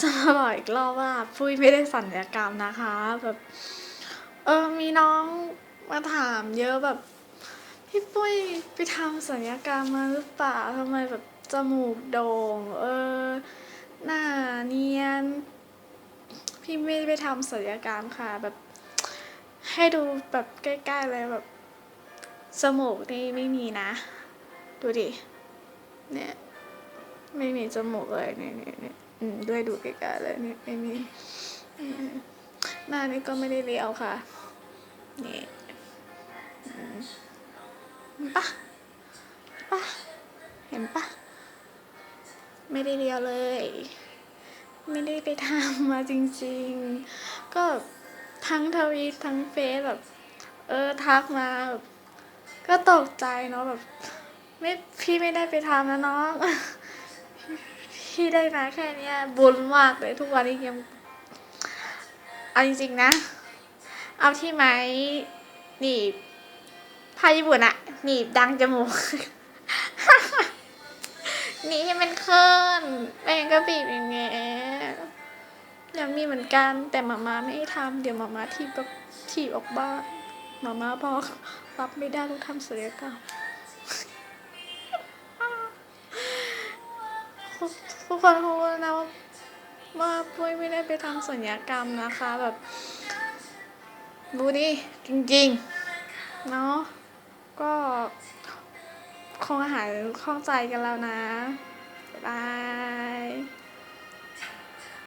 จะมาบอกอีกรอบว่าปุ้ยไม่ได้สัญญกรรมนะคะแบบเออมีน้องมาถามเยอะแบบพี่ปุ้ยไปทำสัญญกรรมมาหรือเปล่าทำไมแบบจมูกโด่งเออหน้าเนียน พี่ไม่ได้ไปทำศัลยกรรมค่ะแบบ ให้ดูแบบใกล้ๆเลยแบบจมูกนี่ไม่มีนะ ดูดิเนี่ย ไม่มีจมูกเลยเนี่ยเนี่ยเนี่ยอืมด้วยดูใกล้ๆเลยเนี่ยไม่มีหน้านี่ก็ไม่ได้เรียวค่ะ นี่อืมเห็นปะปะเห็นปะไม่ได้เรียวเลย ไม่ได้ไปทำมาจริง ๆ ก็ทั้งทวีตทั้งเฟซแบบ เออทักมาแบบก็ตกใจเนาะแบบ ไม่พี่ไม่ได้ไปทำนะน้อง พี่ได้มาแค่เนี้ยบุญมากเลยทุกวันนี้ยังเอาจริงๆนะ เอาที่ไม้หนีบผ้าญี่ปุ่นอะหนีบดังจมูกหนีให้มันขึ้นไม่งก็บีบอย่างเงี้ยยากมีเหมือนกันแต่มาม่าไม่ให้ทำเดี๋ยวมาม่าทีบแบบถีบออกบ้านมาม่าบอกรับไม่ได้ต้องทำศัลยกรรม ทุกคนรู้นะว่าว่าปุ้ยไม่ได้ไปทำสัญญกรรมนะคะ แบบดูดิจริงๆ เนาะก็คงหายข้องใจกันแล้วนะ บ๊ายบาย